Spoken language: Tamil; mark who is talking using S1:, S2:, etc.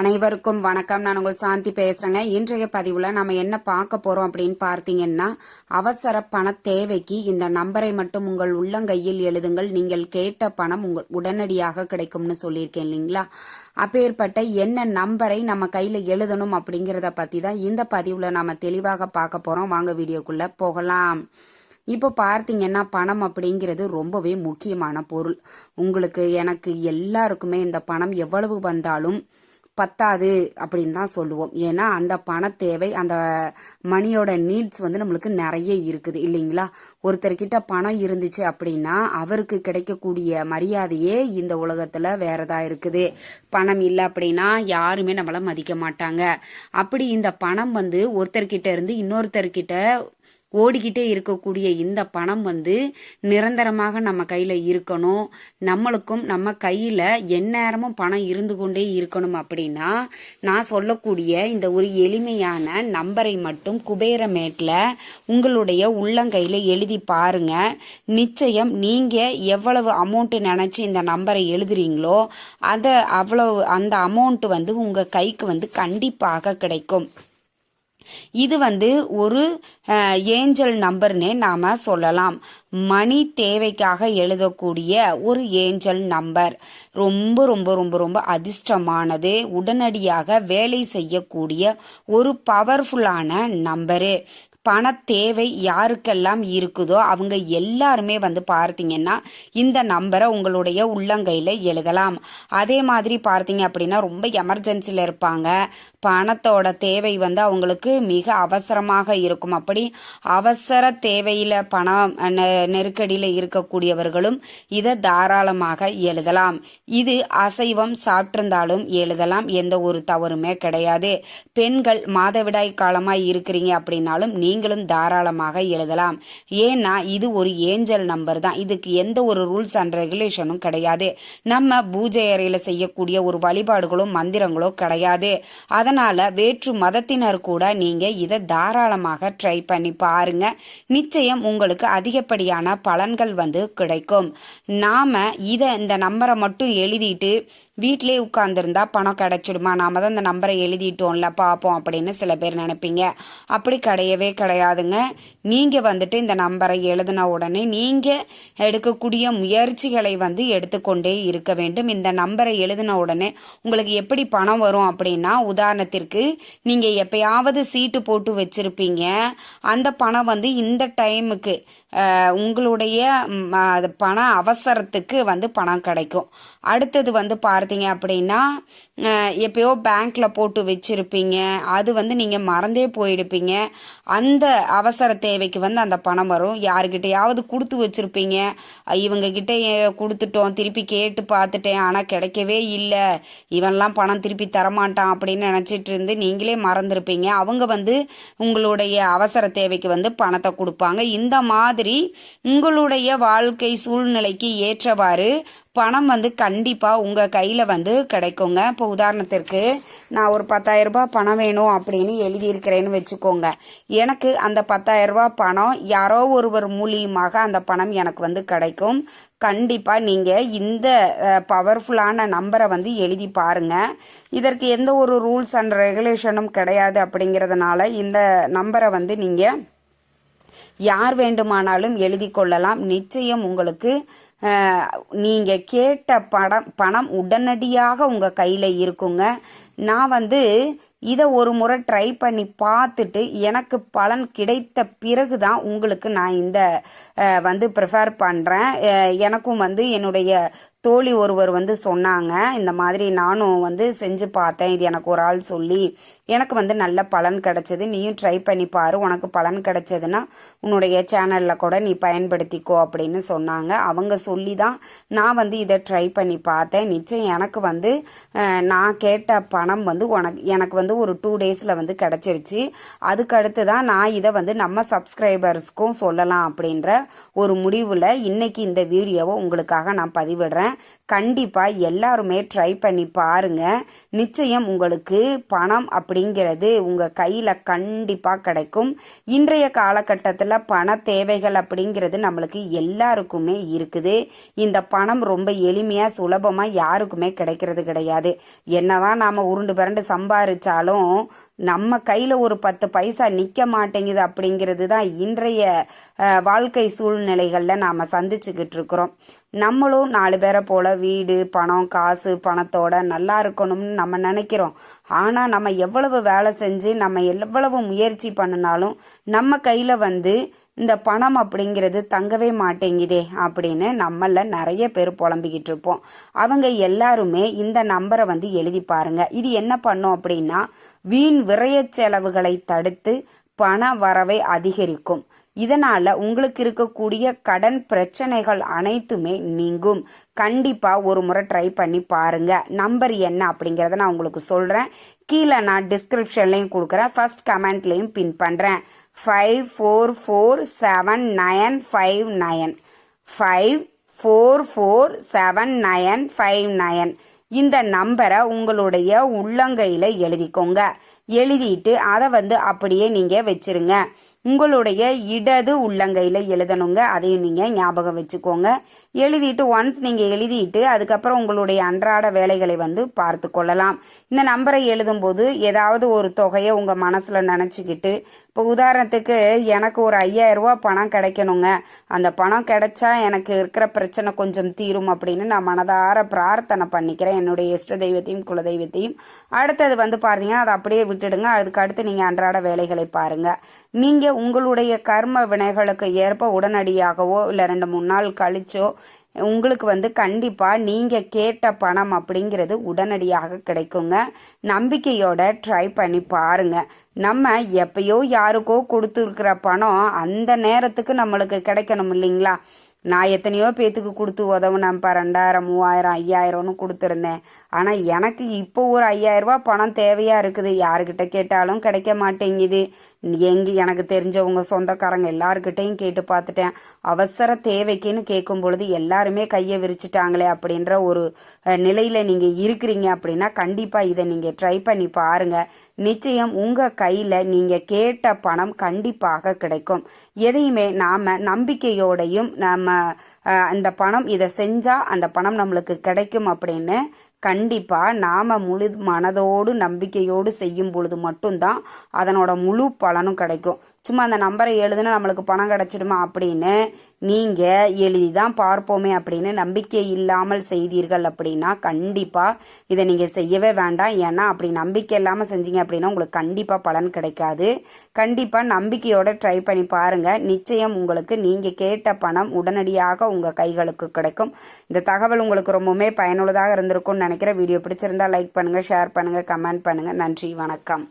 S1: அனைவருக்கும் வணக்கம். நான் உங்கள் சாந்தி பேசுகிறேங்க இன்றைய பதிவில் நம்ம என்ன பார்க்க போகிறோம் அப்படின்னு பார்த்தீங்கன்னா அவசர பண தேவைக்கு இந்த நம்பரை மட்டும் உங்கள் உள்ளங்கையில் எழுதுங்கள். நீங்கள் கேட்ட பணம் உங்கள் உடனடியாக கிடைக்கும்னு சொல்லியிருக்கேன் இல்லைங்களா? அப்பேற்பட்ட என்ன நம்பரை நம்ம கையில் எழுதணும் அப்படிங்கிறத பற்றி தான் இந்த பதிவில் நம்ம தெளிவாக பார்க்க போகிறோம் வாங்க வீடியோக்குள்ளே போகலாம். இப்போ பார்த்தீங்கன்னா பணம் அப்படிங்கிறது ரொம்பவே முக்கியமான பொருள். உங்களுக்கு எனக்கு எல்லாருக்குமே இந்த பணம் எவ்வளவு வந்தாலும் பத்தாது அப்படின்னு தான் சொல்லுவோம். ஏன்னா அந்த பண தேவை அந்த மணியோட நீட்ஸ் வந்து நம்மளுக்கு நிறைய இருக்குது இல்லைங்களா? ஒருத்தர்கிட்ட பணம் இருந்துச்சு அப்படின்னா அவருக்கு கிடைக்கக்கூடிய மரியாதையே இந்த உலகத்தில் வேறதா இருக்குது. பணம் இல்லை அப்படின்னா யாருமே நம்மள மதிக்க மாட்டாங்க. அப்படி இந்த பணம் வந்து ஒருத்தர்கிட்ட இருந்து இன்னொருத்தர்கிட்ட ஓடிக்கிட்டே இருக்கக்கூடிய இந்த பணம் வந்து நிரந்தரமாக நம்ம கையில் இருக்கணும். நம்மளுக்கும் நம்ம கையில் எந்நேரமும் பணம் இருந்து கொண்டே இருக்கணும் அப்படின்னா நான் சொல்லக்கூடிய இந்த ஒரு எளிமையான நம்பரை மட்டும் குபேரமேட்டில் உங்களுடைய உள்ளங்கையில் எழுதி பாருங்க. நிச்சயம் நீங்கள் எவ்வளவு அமௌண்ட்டு நினச்சி இந்த நம்பரை எழுதுறீங்களோ அதை அவ்வளவு அந்த அமௌண்ட்டு வந்து உங்கள் கைக்கு வந்து கண்டிப்பாக கிடைக்கும். இது வந்து ஒரு ஏஞ்சல் நம்பர்னே நாம சொல்லலாம். மணி தேவைக்காக எழுதக்கூடிய ஒரு ஏஞ்சல் நம்பர். ரொம்ப ரொம்ப ரொம்ப ரொம்ப அதிர்ஷ்டமானது உடனடியாக வேலை செய்யக்கூடிய ஒரு பவர்ஃபுல்லான நம்பரு. பண தேவை யாருக்கெல்லாம் இருக்குதோ அவங்க எல்லாருமே வந்து பார்த்தீங்கன்னா இந்த நம்பரை உங்களுடைய உள்ளங்கையில் எழுதலாம். அதே மாதிரி பார்த்தீங்க அப்படின்னா ரொம்ப எமர்ஜென்சியில் இருப்பாங்க. பணத்தோட தேவை வந்து அவங்களுக்கு மிக அவசரமாக இருக்கும். அப்படி அவசர தேவையில் பணம் நெருக்கடியில் இருக்கக்கூடியவர்களும் இதை தாராளமாக எழுதலாம். இது அசைவம் சாப்பிட்டிருந்தாலும் எழுதலாம். எந்த ஒரு தவறுமே கிடையாது. பெண்கள் மாதவிடாய் காலமாக இருக்கிறீங்க அப்படின்னாலும் நீங்களும் தாராளமாக எழுதலாம். ஏன்னா இது ஒரு ஏஞ்சல் நம்பர் தான். இதுக்கு எந்த ஒரு ரூல்ஸ் அண்ட் ரெகுலேஷனும் கிடையாது. நம்ம பூஜை அறையில் செய்யக்கூடிய ஒரு வழிபாடுகளோ மந்திரங்களோ கிடையாது. அதனால வேற்று மதத்தினர் கூட நீங்க இதை தாராளமாக ட்ரை பண்ணி பாருங்க. நிச்சயம் உங்களுக்கு அதிகப்படியான பலன்கள் வந்து கிடைக்கும். நாம இதை இந்த நம்பரை மட்டும் எழுதிட்டு வீட்டிலே உட்காந்துருந்தா பணம் கிடைச்சிடுமா? நாம தான் இந்த நம்பரை எழுதிட்டோம்ல பார்ப்போம் அப்படின்னு சில பேர் நினைப்பீங்க. அப்படி கிடையவே கிடையாதுங்க நீங்கள் வந்துட்டு இந்த நம்பரை எழுதின உடனே நீங்கள் எடுக்கக்கூடிய முயற்சிகளை வந்து எடுத்துக்கொண்டே இருக்க வேண்டும். இந்த நம்பரை எழுதின உடனே உங்களுக்கு எப்படி பணம் வரும் அப்படின்னா உதாரணத்திற்கு நீங்கள் எப்பயாவது சீட்டு போட்டு வச்சுருப்பீங்க. அந்த பணம் வந்து இந்த டைமுக்கு உங்களுடைய பண அவசரத்துக்கு வந்து பணம் கிடைக்கும். அடுத்தது வந்து பார்த்தீங்க அப்படின்னா எப்பயோ பேங்க்ல போட்டு வச்சிருப்பீங்க. அது வந்து நீங்கள் மறந்தே போயிடுப்பீங்க. அந்த அவசர தேவைக்கு வந்து அந்த பணம் வரும். யாருக்கிட்டையாவது கொடுத்து வச்சிருப்பீங்க. இவங்க கிட்ட கொடுத்துட்டோம். திருப்பி கேட்டு பார்த்துட்டேன். ஆனால் கிடைக்கவே இல்லை. இவன்லாம் பணம் திருப்பி தரமாட்டான் அப்படின்னு நினச்சிட்டு இருந்து நீங்களே மறந்துருப்பீங்க. அவங்க வந்து உங்களுடைய அவசர தேவைக்கு வந்து பணத்தை கொடுப்பாங்க. இந்த மாதிரி உங்களுடைய வாழ்க்கை சூழ்நிலைக்கு ஏற்றவாறு பணம் வந்து கண்டிப்பாக உங்கள் கையில் வந்து கிடைக்குங்க. இப்போ உதாரணத்திற்கு நான் ஒரு பத்தாயிரரூபா பணம் வேணும் அப்படின்னு எழுதியிருக்கிறேன்னு வச்சுக்கோங்க. எனக்கு அந்த பத்தாயிரரூபா பணம் யாரோ ஒருவர் மூலியமாக அந்த பணம் எனக்கு வந்து கிடைக்கும். கண்டிப்பாக நீங்கள் இந்த பவர்ஃபுல்லான நம்பரை வந்து எழுதி பாருங்கள் இதற்கு எந்த ஒரு ரூல்ஸ் அண்ட் ரெகுலேஷனும் கிடையாது அப்படிங்கிறதுனால இந்த நம்பரை வந்து நீங்கள் யார் வேண்டுமானாலும் எழுதி கொள்ளலாம். நிச்சயம் உங்களுக்கு நீங்கள் கேட்ட படம் பணம் உடனடியாக உங்கள் கையில் இருக்குங்க. நான் வந்து இதை ஒரு முறை ட்ரை பண்ணி பார்த்துட்டு எனக்கு பலன் கிடைத்த பிறகு தான் உங்களுக்கு நான் இந்த வந்து ப்ரிஃபேர் பண்ணுறேன் எனக்கும் வந்து என்னுடைய தோழி ஒருவர் வந்து சொன்னாங்க. இந்த மாதிரி நானும் வந்து செஞ்சு பார்த்தேன். இது எனக்கு ஒரு ஆள் சொல்லி எனக்கு வந்து நல்ல பலன் கிடைச்சது. நீயும் ட்ரை பண்ணி பாரு. உனக்கு பலன் கிடைச்சதுன்னா உன்னுடைய சேனலில் கூட நீ பயன்படுத்திக்கோ அப்படின்னு சொன்னாங்க. அவங்க சொல்லி தான் நான் வந்து இதை ட்ரை பண்ணி பார்த்தேன். நிச்சயம் எனக்கு வந்து நான் கேட்ட பணம் வந்து உனக்கு எனக்கு வந்து ஒரு டூ டேஸில் வந்து கிடச்சிருச்சு. அதுக்கடுத்து தான் நான் இதை வந்து நம்ம சப்ஸ்கிரைபர்ஸ்க்கும் சொல்லலாம் அப்படின்ற ஒரு முடிவில் இன்னைக்கு இந்த வீடியோவை உங்களுக்காக நான் பதிவிடுறேன். கண்டிப்பாக எல்லாருமே ட்ரை பண்ணி பாருங்கள் நிச்சயம் உங்களுக்கு பணம் அப்படிங்கிறது உங்கள் கையில் கண்டிப்பாக கிடைக்கும். இன்றைய காலகட்டத்தில் பண தேவைகள் அப்படிங்கிறது நம்மளுக்கு எல்லாருக்குமே இருக்குது. இந்த பணம் ரொம்ப எளிமையாக சுலபமாக யாருக்குமே கிடைக்கிறது கிடையாது. என்னதான் நாம் உருண்டு பிறண்டு சம்பாரிச்சாலும் நம்ம கையில் ஒரு பத்து பைசா நிற்க மாட்டேங்குது அப்படிங்கிறது தான் இன்றைய வாழ்க்கை சூழ்நிலைகளில் நாம் சந்திச்சுக்கிட்டு இருக்கிறோம். நம்மளும் நாலு பேரை போல வீடு பணம் காசு பணத்தோட நல்லா இருக்கணும்னு நம்ம நினைக்கிறோம். ஆனால் நம்ம எவ்வளவு வேலை செஞ்சு நம்ம எவ்வளவு முயற்சி பண்ணினாலும் நம்ம கையில் வந்து இந்த பணம் அப்படிங்கிறது தங்கவே மாட்டேங்குதே அப்படின்னு நம்மள நிறைய பேர் புலம்பிக்கிட்டு இருப்போம். அவங்க எல்லாருமே இந்த நம்பரை வந்து எழுதி பாருங்க. இது என்ன பண்ணும் அப்படின்னா வீண் விரயச் செலவுகளை தடுத்து பண வரவை அதிகரிக்கும். இதனால உங்களுக்கு இருக்கக்கூடிய கடன் பிரச்சனைகள் அனைத்துமே நீங்கும். கண்டிப்பா ஒரு முறை ட்ரை பண்ணி பாருங்க. நம்பர் என்ன அப்படிங்கறத நான் உங்களுக்கு சொல்றேன். கீழே நான் டிஸ்கிரிப்ஷன்லையும் கொடுக்குறேன். ஃபர்ஸ்ட் கமெண்ட்லையும் பின் பண்றேன். Five four four seven nine five nine five four four seven nine five nine இந்த நம்பரை உங்களுடைய உள்ளங்கையில் எழுதிக்கோங்க. எழுதிட்டு அதை வந்து அப்படியே நீங்கள் வச்சுருங்க. உங்களுடைய இடது உள்ளங்கையில் எழுதணுங்க. அதையும் நீங்கள் ஞாபகம் வச்சுக்கோங்க. எழுதிட்டு ஒன்ஸ் நீங்கள் எழுதிட்டு அதுக்கப்புறம் உங்களுடைய அன்றாட வேலைகளை வந்து பார்த்து கொள்ளலாம். இந்த நம்பரை எழுதும்போது ஏதாவது ஒரு தொகையை உங்கள் மனசில் நினச்சிக்கிட்டு இப்போ உதாரணத்துக்கு எனக்கு ஒரு ஐயாயிரரூபா பணம் கிடைக்கணுங்க. அந்த பணம் கிடைச்சா எனக்கு இருக்கிற பிரச்சனை கொஞ்சம் தீரும் அப்படின்னு நான் மனதார பிரார்த்தனை பண்ணிக்கிறேன். என்னுடைய இஷ்ட தெய்வத்தையும் குல தெய்வத்தையும் அடுத்தது வந்து பார்த்தீங்கன்னா அதை அப்படியே விட்டுடுங்க. அதுக்கு அடுத்து நீங்கள் அன்றாட வேலைகளை பாருங்க. நீங்கள் உங்களுடைய கர்ம வினைகளுக்கு ஏற்ப உடனடியாகவோ இல்லை ரெண்டு மூணு நாள் கழிச்சோ உங்களுக்கு வந்து கண்டிப்பாக நீங்கள் கேட்ட பணம் அப்படிங்கிறது உடனடியாக கிடைக்குங்க. நம்பிக்கையோட ட்ரை பண்ணி பாருங்கள் நம்ம எப்பயோ யாருக்கோ கொடுத்துருக்கிற பணம் அந்த நேரத்துக்கு நம்மளுக்கு கிடைக்கணும் இல்லைங்களா? நான் எத்தனையோ பேத்துக்கு கொடுத்து உதவுனேன்ப்பா ரெண்டாயிரம் மூவாயிரம் ஐயாயிரம்னு கொடுத்துருந்தேன். ஆனால் எனக்கு இப்போ ஒரு ஐயாயிரரூபா பணம் தேவையாக இருக்குது? யாருக்கிட்ட கேட்டாலும் கிடைக்க மாட்டேங்குது. எங்கே எனக்கு தெரிஞ்சவங்க சொந்தக்காரங்க எல்லாருக்கிட்டையும் கேட்டு பார்த்துட்டேன். அவசர தேவைக்குன்னு கேட்கும் பொழுது எல்லாருமே கையை விரிச்சிட்டாங்களே அப்படின்ற ஒரு நிலையில் நீங்கள் இருக்கிறீங்க அப்படின்னா கண்டிப்பாக இதை நீங்கள் ட்ரை பண்ணி பாருங்க. நிச்சயம் உங்கள் கையில் நீங்கள் கேட்ட பணம் கண்டிப்பாக கிடைக்கும். எதையுமே நாம் நம்பிக்கையோடையும் நம்ம அந்த பணம் இதை செஞ்சால் அந்த பணம் நம்மளுக்கு கிடைக்கும் அப்படின்னு கண்டிப்பாக நாம் முழு மனதோடு நம்பிக்கையோடு செய்யும் பொழுது மட்டும்தான் அதனோட முழு பலனும் கிடைக்கும். சும்மா அந்த நம்பரை எழுதுனா நம்மளுக்கு பணம் கிடைச்சிடுமா அப்படின்னு நீங்கள் எழுதி தான் பார்ப்போமே அப்படின்னு நம்பிக்கை இல்லாமல் செய்தீர்கள் அப்படின்னா கண்டிப்பாக இதை நீங்கள் செய்யவே வேண்டாம். ஏன்னா அப்படி நம்பிக்கை இல்லாமல் செஞ்சீங்க அப்படின்னா உங்களுக்கு கண்டிப்பாக பலன் கிடைக்காது. கண்டிப்பாக நம்பிக்கையோட ட்ரை பண்ணி பாருங்கள் நிச்சயம் உங்களுக்கு நீங்கள் கேட்ட பணம் உடனடியாக உங்கள் கைகளுக்கு கிடைக்கும். இந்த தகவல் உங்களுக்கு ரொம்பவுமே பயனுள்ளதாக இருந்திருக்கும்னு நினைக்கிறேன் வீடியோ பிடிச்சிருந்தா லைக் பண்ணுங்கள் ஷேர் பண்ணுங்கள் கமெண்ட் பண்ணுங்கள் நன்றி வணக்கம்.